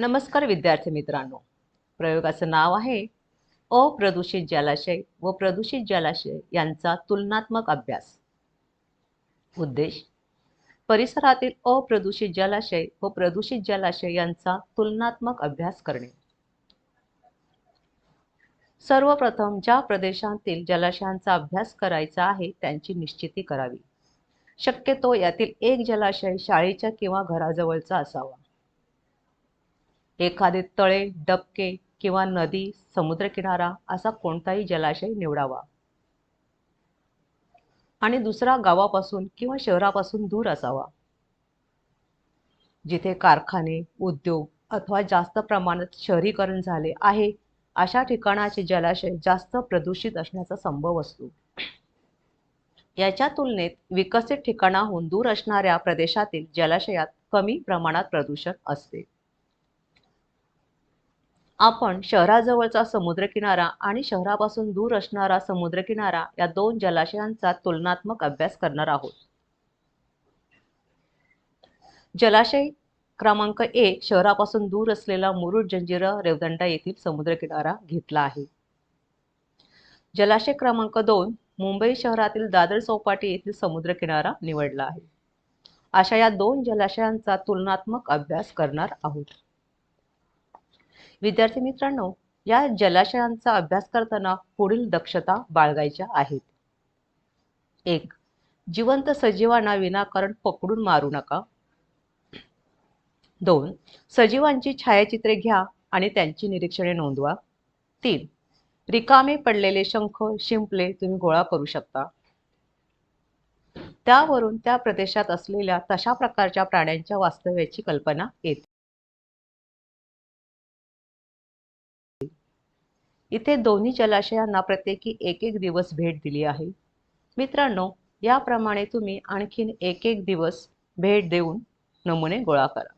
नमस्कार विद्यार्थी मित्रांनो. प्रयोगाचं नाव आहे अप्रदूषित जलाशय व प्रदूषित जलाशय यांचा तुलनात्मक अभ्यास. उद्देश परिसरातील अप्रदूषित जलाशय व प्रदूषित जलाशय यांचा तुलनात्मक अभ्यास करणे. सर्वप्रथम ज्या प्रदेशांतील जलाशयांचा अभ्यास करायचा आहे त्यांची निश्चिती करावी. शक्यतो यातील एक जलाशय शाळेच्या किंवा घराजवळचा असावा. एखादे तळे डबके किंवा नदी समुद्रकिनारा असा कोणताही जलाशय निवडावा. आणि दुसरा गावापासून किंवा शहरापासून दूर असावा. जिथे कारखाने उद्योग अथवा जास्त प्रमाणात शहरीकरण झाले आहे अशा ठिकाणाचे जलाशय जास्त प्रदूषित असण्याचा संभव असतो. याच्या तुलनेत विकसित ठिकाणाहून दूर असणाऱ्या प्रदेशातील जलाशयात कमी प्रमाणात प्रदूषण असते. आपण शहराजवळचा समुद्रकिनारा आणि शहरापासून दूर असणारा समुद्रकिनारा या दोन जलाशयांचा तुलनात्मक अभ्यास करणार आहोत. जलाशय क्रमांक एक शहरापासून दूर असलेला मुरुड जंजिरा रेवदंडा येथील समुद्रकिनारा घेतला आहे. जलाशय क्रमांक दोन मुंबई शहरातील दादर चौपाटी येथील समुद्रकिनारा निवडला आहे. अशा या दोन जलाशयांचा तुलनात्मक अभ्यास करणार आहोत. विद्यार्थी मित्रांनो या जलाशयांचा अभ्यास करताना पुढील दक्षता बाळगायच्या आहेत. एक जिवंत सजीवांना विनाकारण पकडून मारू नका. दोन सजीवांची छायाचित्रे घ्या आणि त्यांची निरीक्षणे नोंदवा. तीन रिकामे पडलेले शंख शिंपले तुम्ही गोळा करू शकता. त्यावरून त्या प्रदेशात असलेल्या तशा प्रकारच्या प्राण्यांच्या वास्तव्याची कल्पना येते. इथे दोन्ही जलाशयांना प्रत्येकी एक एक दिवस भेट दिली आहे. मित्रांनो याप्रमाणे तुम्ही आणखीन एक एक दिवस भेट देऊन नमुने गोळा करा.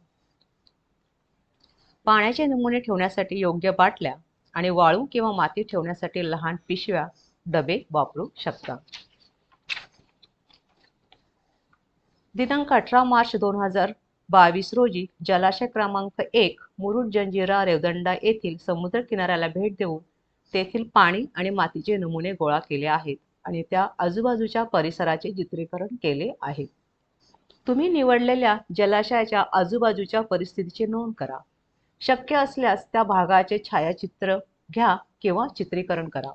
पाण्याचे नमुने ठेवण्यासाठी योग्य बाटल्या आणि वाळू किंवा माती ठेवण्यासाठी लहान पिशव्या डबे वापरू शकता. दिनांक अठरा मार्च दोन हजार बावीस रोजी जलाशय क्रमांक एक मुरुड जंजिरा रेवदंडा येथील समुद्र किनाऱ्याला भेट देऊन तेथील पाणी आणि मातीचे नमुने गोळा केले आहेत आणि त्या आजूबाजूच्या परिसराचे चित्रीकरण केले आहे. तुम्ही निवडलेल्या जलाशयाच्या आजूबाजूच्या परिस्थितीची नोंद करा. शक्य असल्यास त्या भागाचे छायाचित्र घ्या किंवा चित्रीकरण करा.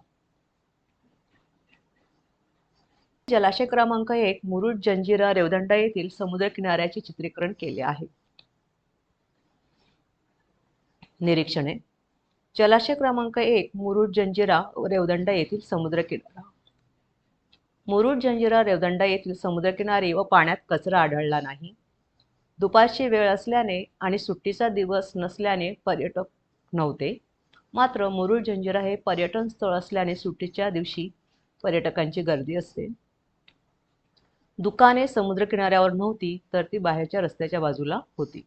जलाशय क्रमांक एक मुरुड जंजिरा रेवदंडा येथील समुद्र किनाऱ्याचे चित्रीकरण केले आहे. निरीक्षणे जलाशय क्रमांक एक मुरुड जंजिरा रेवदंडा येथील समुद्र किनारा मुरुड जंजिरा रेवदंडा येथील समुद्रकिनारी व पाण्यात कचरा आढळला नाही. दुपारची वेळ असल्याने आणि सुट्टीचा दिवस नसल्याने पर्यटक नव्हते. मात्र मुरुड जंजिरा हे पर्यटन स्थळ असल्याने सुट्टीच्या दिवशी पर्यटकांची गर्दी असते. दुकाने समुद्रकिनाऱ्यावर नव्हती तर ती बाहेरच्या रस्त्याच्या बाजूला होती.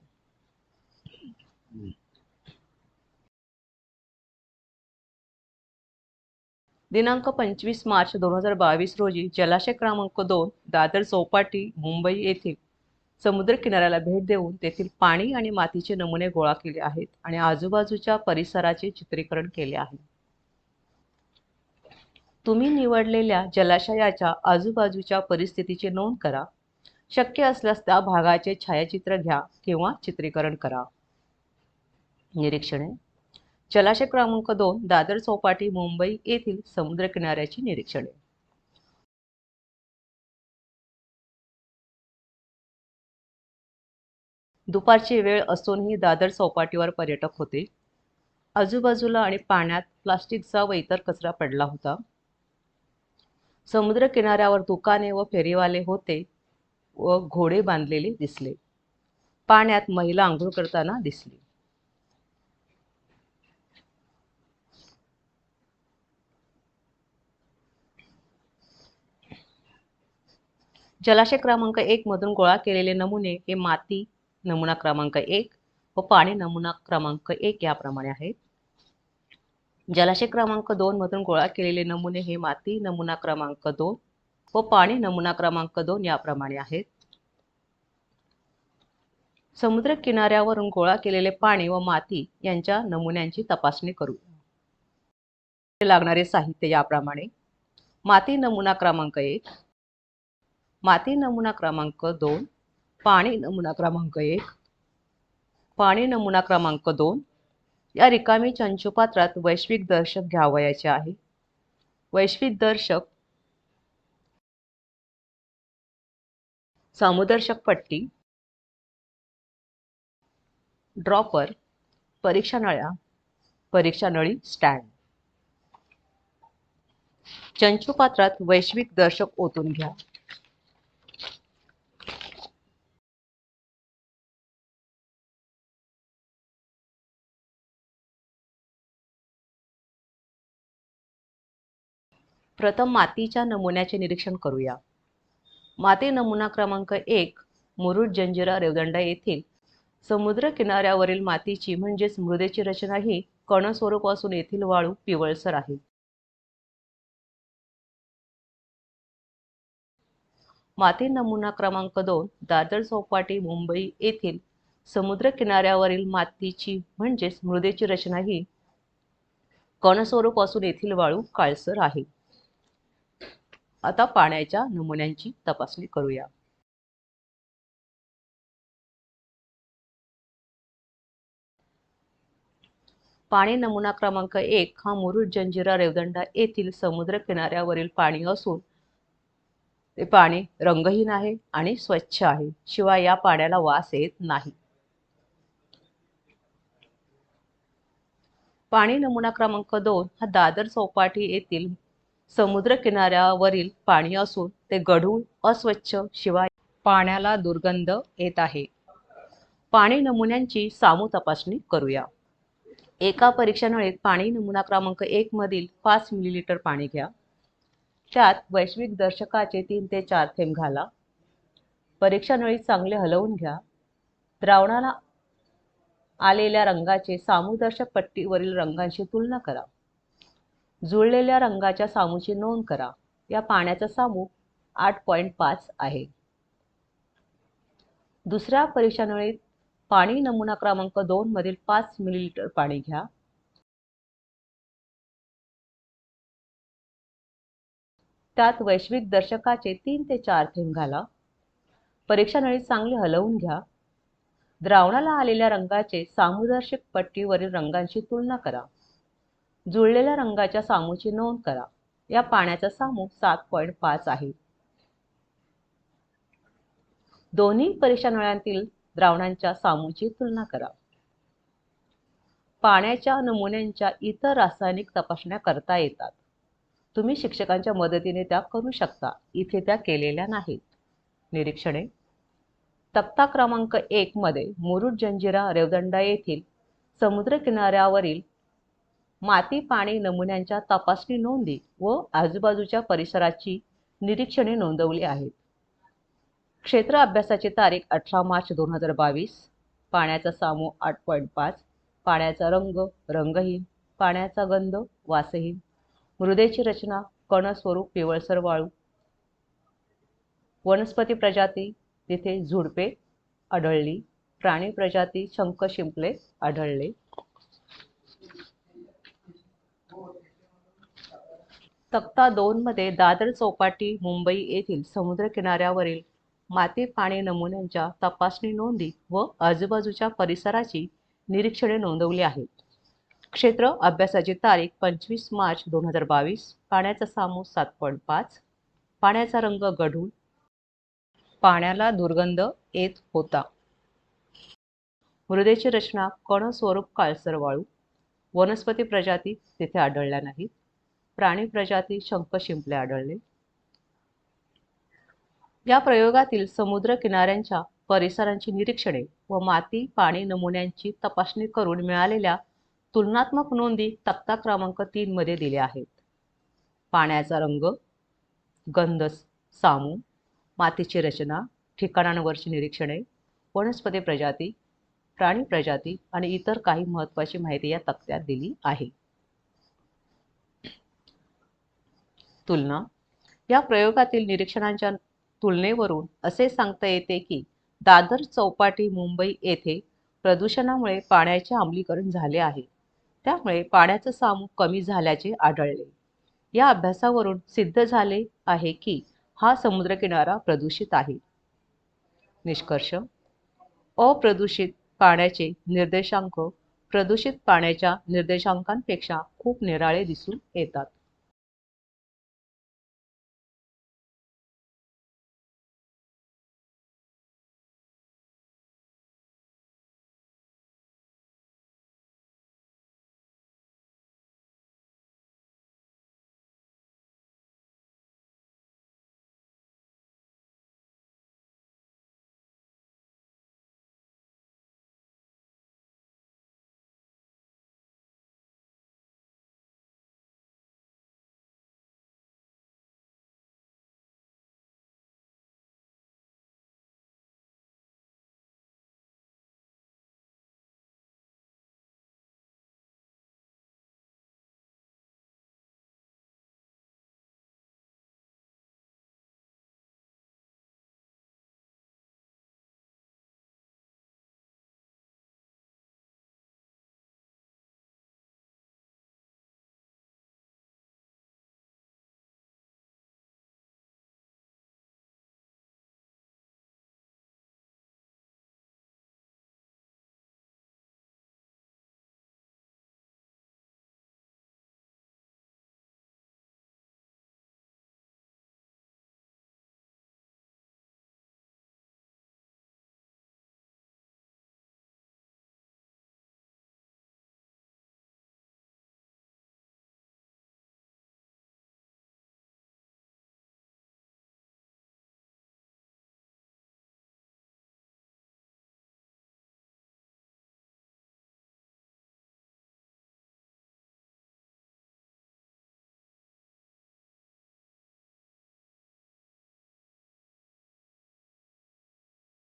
दिनांक पंचवीस मार्च दोन हजार बावीस रोजी जलाशय क्रमांक दोन दादर चौपाटी मुंबई येथील समुद्र किनाऱ्याला भेट देऊन तेथील पाणी आणि मातीचे नमुने गोळा केले आहेत आणि आजूबाजूच्या परिसराचे चित्रीकरण केले आहे. तुम्ही निवडलेल्या जलाशयाच्या आजूबाजूच्या परिस्थितीची नोंद करा. शक्य असल्यास त्या भागाचे छायाचित्र घ्या किंवा चित्रीकरण करा. निरीक्षणे. जलाशय क्रमांक दोन दादर चौपाटी मुंबई येथील समुद्रकिनाऱ्याची निरीक्षणे. दुपारची वेळ असूनही दादर चौपाटीवर पर्यटक होते. आजूबाजूला आणि पाण्यात प्लास्टिकचा व इतर कचरा पडला होता. समुद्र किनाऱ्यावर दुकाने व फेरीवाले होते व घोडे बांधलेले दिसले. पाण्यात महिला आंघोळ करताना दिसली. जलाशय क्रमांक एक मधून गोळा केलेले नमुने हे माती नमुना क्रमांक एक व पाणी नमुना क्रमांक एक याप्रमाणे आहेत. जलाशय क्रमांक दोन मधून गोळा केलेले नमुने हे माती नमुना क्रमांक दोन व पाणी नमुना क्रमांक दोन याप्रमाणे आहेत. समुद्र किनाऱ्यावरून गोळा केलेले पाणी व माती यांच्या नमुन्यांची तपासणी करू. लागणारे साहित्य याप्रमाणे. माती नमुना क्रमांक एक माती नमुना क्रमांक दोन पाणी नमुना क्रमांक एक पाणी नमुना क्रमांक दोन या रिकामी चंचुपात्रात वैश्विक दर्शक घ्यावयाचे आहे. वैश्विक दर्शक सामुदर्शक पट्टी ड्रॉपर परीक्षा नळ्या परीक्षा नळी स्टँड. चंचुपात्रात वैश्विक दर्शक ओतून घ्या. प्रथम मातीच्या नमुन्याचे निरीक्षण करूया. माती नमुना क्रमांक एक मुरुड जंजिरा रेवदंडा येथील समुद्र किनाऱ्यावरील मातीची म्हणजेच मृदेची रचना ही कणस्वरूप असून येथील वाळू पिवळसर आहे. माती नमुना क्रमांक दोन दादर चौपाटी मुंबई येथील समुद्र किनाऱ्यावरील मातीची म्हणजेच मृदेची रचना ही कणस्वरूप असून येथील वाळू काळसर आहे. आता पाण्याच्या नमुन्यांची तपासणी करूया. पाणी नमुना क्रमांक एक हा मुरुड जंजिरा रेवदंडा येथील समुद्र किनाऱ्यावरील पाणी असून ते पाणी रंगहीन आहे आणि स्वच्छ आहे. शिवाय या पाण्याला वास येत नाही. पाणी नमुना क्रमांक दोन हा दादर चौपाटी येथील समुद्र किनाऱ्यावरील पाणी असून ते गढूळ अस्वच्छ शिवाय पाण्याला दुर्गंध येत आहे. पाणी नमुन्यांची सामू तपासणी करूया. एका परीक्षा नळीत पाणी नमुना क्रमांक एक मधील पाच मिलीलिटर पाणी घ्या. त्यात वैश्विक दर्शकाचे तीन ते चार थेंब घाला. परीक्षा चांगले हलवून घ्या. द्रावणाला आलेल्या रंगाचे सामूदर्शक पट्टीवरील रंगांशी तुलना करा. जुळलेल्या रंगाच्या सामूची नोंद करा. या पाण्याचा सामू आठ पॉईंट पाच आहे. दुसऱ्या परीक्षा नळीत पाणी नमुना क्रमांक दोन मधील पाच मिलीलिटर पाणी घ्या. त्यात वैश्विक दर्शकाचे तीन ते चार थेंब घाला. परीक्षा नळी चांगली हलवून घ्या. द्रावणाला आलेल्या रंगाचे सामुदर्शक पट्टीवरील रंगांशी तुलना करा. जुळलेल्या रंगाच्या सामूची नोंद करा. या पाण्याचा सामू सात पॉईंट पाच आहे. दोन्ही परीक्षा नळ्यांतील द्रावणांच्या सामूची तुलना करा. पाण्याच्या नमुन्यांच्या इतर रासायनिक तपासण्या करता येतात. तुम्ही शिक्षकांच्या मदतीने त्या करू शकता. इथे त्या केलेल्या नाहीत. निरीक्षणे. तक्ता क्रमांक एक मध्ये मुरुड जंजिरा रेवदंडा येथील समुद्र किनाऱ्यावरील माती पाणी नमुन्यांच्या तपासणी नोंदी व आजूबाजूच्या परिसराची निरीक्षणे नोंदवली आहेत. क्षेत्र अभ्यासाची तारीख अठरा मार्च दोन हजार बावीस. पाण्याचा सामू आठ पॉईंट पाच. पाण्याचा रंग रंगहीन. पाण्याचा गंध वासहीन. मृदेची रचना कणस्वरूप पिवळसर वाळू. वनस्पती प्रजाती तिथे झुडपे आढळली. प्राणी प्रजाती शंख शिंपले आढळले. तक्ता दोनमध्ये दादर चौपाटी मुंबई येथील समुद्र किनाऱ्यावरील माती पाणी नमुन्यांच्या तपासणी नोंदी व आजूबाजूच्या परिसराची निरीक्षणे नोंदवली आहेत. क्षेत्र अभ्यासाची तारीख पंचवीस मार्च दोन हजार बावीस. पाण्याचा सामू सात पॉईंट पाच. पाण्याचा रंग गढूळ. पाण्याला दुर्गंध येत होता. मृदेची रचना कण स्वरूप काळसर वाळू वनस्पती प्रजाती तिथे आढळल्या नाहीत. प्राणी प्रजाती शंख शिंपले आढळले. या प्रयोगातील समुद्र किनाऱ्यांच्या परिसरांची निरीक्षणे व माती पाणी नमुन्यांची तपासणी करून मिळालेल्या तुलनात्मक नोंदी तक्ता क्रमांक तीन मध्ये दिल्या आहेत. पाण्याचा रंग गंध सामू मातीची रचना ठिकाणांवरची निरीक्षणे वनस्पती प्रजाती प्राणी प्रजाती आणि इतर काही महत्वाची माहिती या तक्त्यात दिली आहे. तुलना या प्रयोगातील निरीक्षणांच्या तुलनेवरून असे सांगता येते की दादर चौपाटी मुंबई येथे प्रदूषणामुळे पाण्याचे आम्लीकरण झाले आहे. त्यामुळे पाण्याचं सामूप कमी झाल्याचे आढळले. या अभ्यासावरून सिद्ध झाले आहे की हा समुद्रकिनारा प्रदूषित आहे. निष्कर्ष अप्रदूषित पाण्याचे निर्देशांक प्रदूषित पाण्याच्या निर्देशांकांपेक्षा खूप निराळे दिसून येतात.